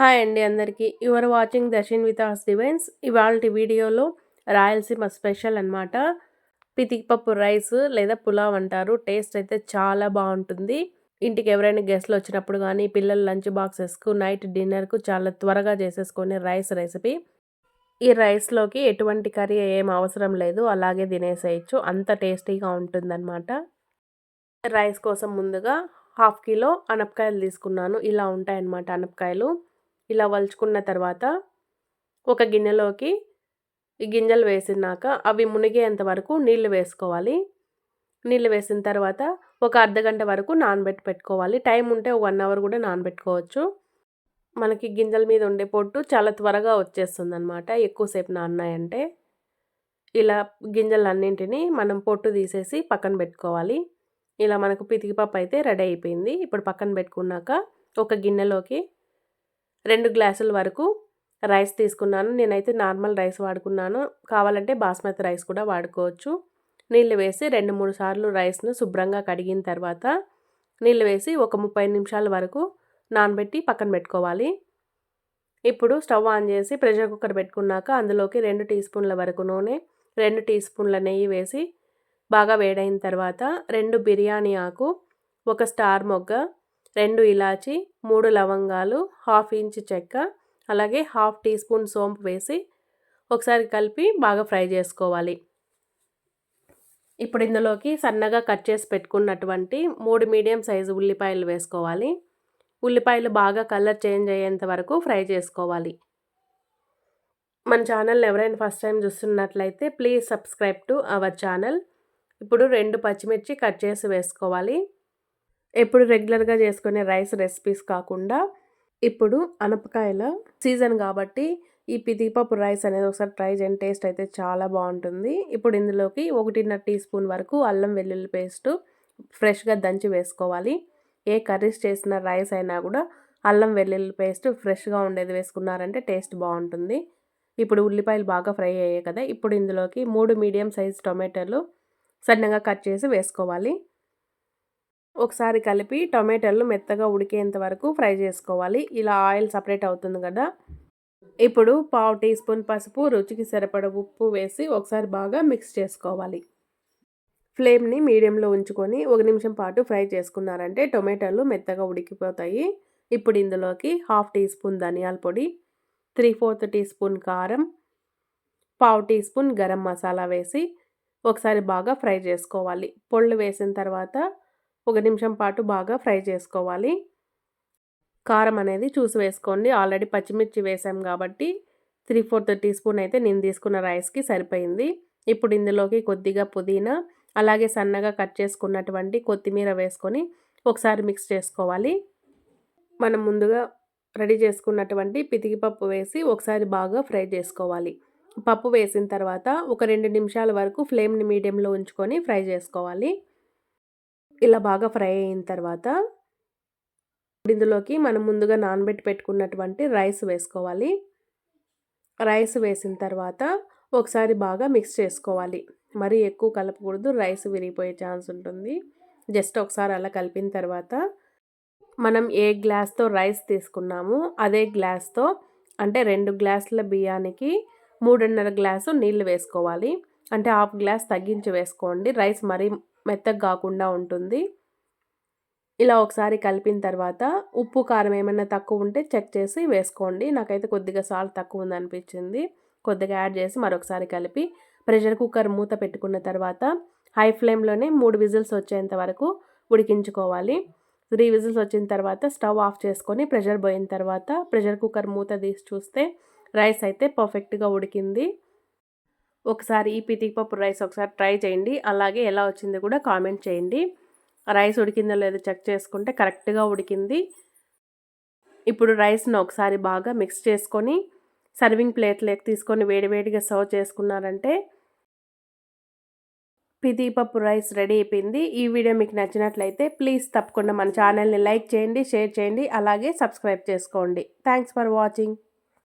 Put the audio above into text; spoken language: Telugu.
హాయ్ అండి అందరికీ. Your watching Darshan with us divines. ఇవాళ వీడియోలో రాయలసీమ స్పెషల్ అనమాట పితికిపప్పు రైస్ లేదా పులావ్ అంటారు. టేస్ట్ అయితే చాలా బాగుంటుంది. ఇంటికి ఎవరైనా గెస్ట్లు వచ్చినప్పుడు కానీ పిల్లల లంచ్ బాక్సెస్కు నైట్ డిన్నర్కు చాలా త్వరగా చేసేసుకునే రైస్ రెసిపీ. ఈ రైస్లోకి ఎటువంటి కర్రీ ఏం అవసరం లేదు. అలాగే తినేసేయచ్చు. అంత టేస్టీగా ఉంటుందన్నమాట. రైస్ కోసం ముందుగా హాఫ్ కిలో అనపకాయలు తీసుకున్నాను. ఇలా ఉంటాయన్నమాట అనపకాయలు. ఇలా వలుచుకున్న తర్వాత ఒక గిన్నెలోకి ఈ గింజలు వేసినాక అవి మునిగేంత వరకు నీళ్ళు వేసుకోవాలి. నీళ్ళు వేసిన తర్వాత ఒక అర్ధగంట వరకు నానబెట్టి పెట్టుకోవాలి. టైం ఉంటే వన్ అవర్ కూడా నానబెట్టుకోవచ్చు. మనకి గింజల మీద ఉండే పొట్టు చాలా త్వరగా వచ్చేస్తుంది అనమాట ఎక్కువసేపు నాన్నాయంటే ఇలా గింజలన్నింటినీ మనం పొట్టు తీసేసి పక్కన పెట్టుకోవాలి. ఇలా మనకు పితికిపప్పు అయితే రెడీ అయిపోయింది. ఇప్పుడు పక్కన పెట్టుకున్నాక ఒక గిన్నెలోకి రెండు గ్లాసుల వరకు రైస్ తీసుకున్నాను. నేనైతే నార్మల్ రైస్ వాడుకున్నాను. కావాలంటే బాస్మతి రైస్ కూడా వాడుకోవచ్చు. నీళ్ళు వేసి రెండు మూడు సార్లు రైస్ను శుభ్రంగా కడిగిన తర్వాత నీళ్ళు వేసి ఒక ముప్పై నిమిషాల వరకు నానబెట్టి పక్కన పెట్టుకోవాలి. ఇప్పుడు స్టవ్ ఆన్ చేసి ప్రెషర్ కుక్కర్ పెట్టుకున్నాక అందులోకి రెండు టీ స్పూన్ల వరకు నూనె రెండు టీ స్పూన్ల నెయ్యి వేసి బాగా వేడైన తర్వాత రెండు బిర్యానీ ఆకు ఒక స్టార్ మొగ్గ రెండు ఇలాచి మూడు లవంగాలు హాఫ్ ఇంచ్ చెక్క అలాగే హాఫ్ టీ స్పూన్ సోంపు వేసి ఒకసారి కలిపి బాగా ఫ్రై చేసుకోవాలి. ఇప్పుడు ఇందులోకి సన్నగా కట్ చేసి పెట్టుకున్నటువంటి మూడు మీడియం సైజు ఉల్లిపాయలు వేసుకోవాలి. ఉల్లిపాయలు బాగా కలర్ చేంజ్ అయ్యేంత వరకు ఫ్రై చేసుకోవాలి. మన ఛానల్ ఎవరైనా ఫస్ట్ టైం చూస్తున్నట్లయితే please subscribe to our channel. ఇప్పుడు రెండు పచ్చిమిర్చి కట్ చేసి వేసుకోవాలి. ఎప్పుడు రెగ్యులర్గా చేసుకునే రైస్ రెసిపీస్ కాకుండా ఇప్పుడు అనపకాయల సీజన్ కాబట్టి ఈ పితిపప్పు రైస్ అనేది ఒకసారి ట్రై చేయండి. టేస్ట్ అయితే చాలా బాగుంటుంది. ఇప్పుడు ఇందులోకి ఒకటిన్నర టీ స్పూన్ వరకు అల్లం వెల్లుల్లి పేస్ట్ ఫ్రెష్గా దంచి వేసుకోవాలి. ఏ కర్రీస్ చేసిన రైస్ అయినా కూడా అల్లం వెల్లుల్లి పేస్ట్ ఫ్రెష్గా ఉండేది వేసుకున్నారంటే టేస్ట్ బాగుంటుంది. ఇప్పుడు ఉల్లిపాయలు బాగా ఫ్రై అయ్యాయి కదా! ఇప్పుడు ఇందులోకి మూడు మీడియం సైజ్ టొమాటోలు సన్నగా కట్ చేసి వేసుకోవాలి. ఒకసారి కలిపి టొమాటోలు మెత్తగా ఉడికేంత వరకు ఫ్రై చేసుకోవాలి. ఇలా ఆయిల్ సపరేట్ అవుతుంది కదా. ఇప్పుడు పావు టీ స్పూన్ పసుపు రుచికి సరిపడ ఉప్పు వేసి ఒకసారి బాగా మిక్స్ చేసుకోవాలి. ఫ్లేమ్ని మీడియంలో ఉంచుకొని ఒక నిమిషం పాటు ఫ్రై చేసుకున్నారంటే టొమాటోలు మెత్తగా ఉడికిపోతాయి. ఇప్పుడు ఇందులోకి హాఫ్ టీ స్పూన్ ధనియాల పొడి త్రీ ఫోర్త్ టీ స్పూన్ కారం పావు టీ స్పూన్ గరం మసాలా వేసి ఒకసారి బాగా ఫ్రై చేసుకోవాలి. పొళ్ళు వేసిన తర్వాత ఒక నిమిషం పాటు బాగా ఫ్రై చేసుకోవాలి. కారం అనేది చూసి వేసుకోండి. ఆల్రెడీ పచ్చిమిర్చి వేసాం కాబట్టి త్రీ ఫోర్త్ టీ స్పూన్ అయితే నేను తీసుకున్న రైస్కి సరిపోయింది. ఇప్పుడు ఇందులోకి కొద్దిగా పుదీనా అలాగే సన్నగా కట్ చేసుకున్నటువంటి కొత్తిమీర వేసుకొని ఒకసారి మిక్స్ చేసుకోవాలి. మనం ముందుగా రెడీ చేసుకున్నటువంటి పితికిపప్పు వేసి ఒకసారి బాగా ఫ్రై చేసుకోవాలి. పప్పు వేసిన తర్వాత ఒక రెండు నిమిషాల వరకు ఫ్లేమ్ని మీడియంలో ఉంచుకొని ఫ్రై చేసుకోవాలి. ఇలా బాగా ఫ్రై అయిన తర్వాత ఇందులోకి మనం ముందుగా నానబెట్టి పెట్టుకున్నటువంటి రైస్ వేసుకోవాలి. రైస్ వేసిన తర్వాత ఒకసారి బాగా మిక్స్ చేసుకోవాలి. మరీ ఎక్కువ కలపకూడదు రైస్ విరిగిపోయే ఛాన్స్ ఉంటుంది. జస్ట్ ఒకసారి అలా కలిపిన తర్వాత మనం ఏ గ్లాస్తో రైస్ తీసుకున్నాము అదే గ్లాస్తో అంటే రెండు గ్లాసుల బియ్యానికి మూడున్నర గ్లాసు నీళ్ళు వేసుకోవాలి. అంటే హాఫ్ గ్లాస్ తగ్గించి వేసుకోండి. రైస్ మరీ మెత్తగా కాకుండా ఉంటుంది. ఇలా ఒకసారి కలిపిన తర్వాత ఉప్పు కారం ఏమైనా తక్కువ ఉంటే చెక్ చేసి వేసుకోండి. నాకైతే కొద్దిగా సాల్ట్ తక్కువ ఉంది అనిపించింది. కొద్దిగా యాడ్ చేసి మరొకసారి కలిపి ప్రెషర్ కుక్కర్ మూత పెట్టుకున్న తర్వాత హై ఫ్లేమ్లోనే మూడు విజిల్స్ వచ్చేంత వరకు ఉడికించుకోవాలి. త్రీ విజిల్స్ వచ్చిన తర్వాత స్టవ్ ఆఫ్ చేసుకొని ప్రెషర్ పోయిన తర్వాత ప్రెషర్ కుక్కర్ మూత తీసి చూస్తే రైస్ అయితే పర్ఫెక్ట్గా ఉడికింది. ఒకసారి ఈ పితికిపప్పు రైస్ ఒకసారి ట్రై చేయండి. అలాగే ఎలా వచ్చింది కూడా కామెంట్ చేయండి. రైస్ ఉడికిందో లేదో చెక్ చేసుకుంటే కరెక్ట్గా ఉడికింది. ఇప్పుడు రైస్ను ఒకసారి బాగా మిక్స్ చేసుకొని సర్వింగ్ ప్లేట్లోకి తీసుకొని వేడివేడిగా సర్వ్ చేసుకున్నారంటే పితిపప్పు రైస్ రెడీ అయిపోయింది. ఈ వీడియో మీకు నచ్చినట్లయితే ప్లీజ్ తప్పకుండా మన ఛానల్ని లైక్ చేయండి షేర్ చేయండి అలాగే సబ్స్క్రైబ్ చేసుకోండి. Thanks for watching.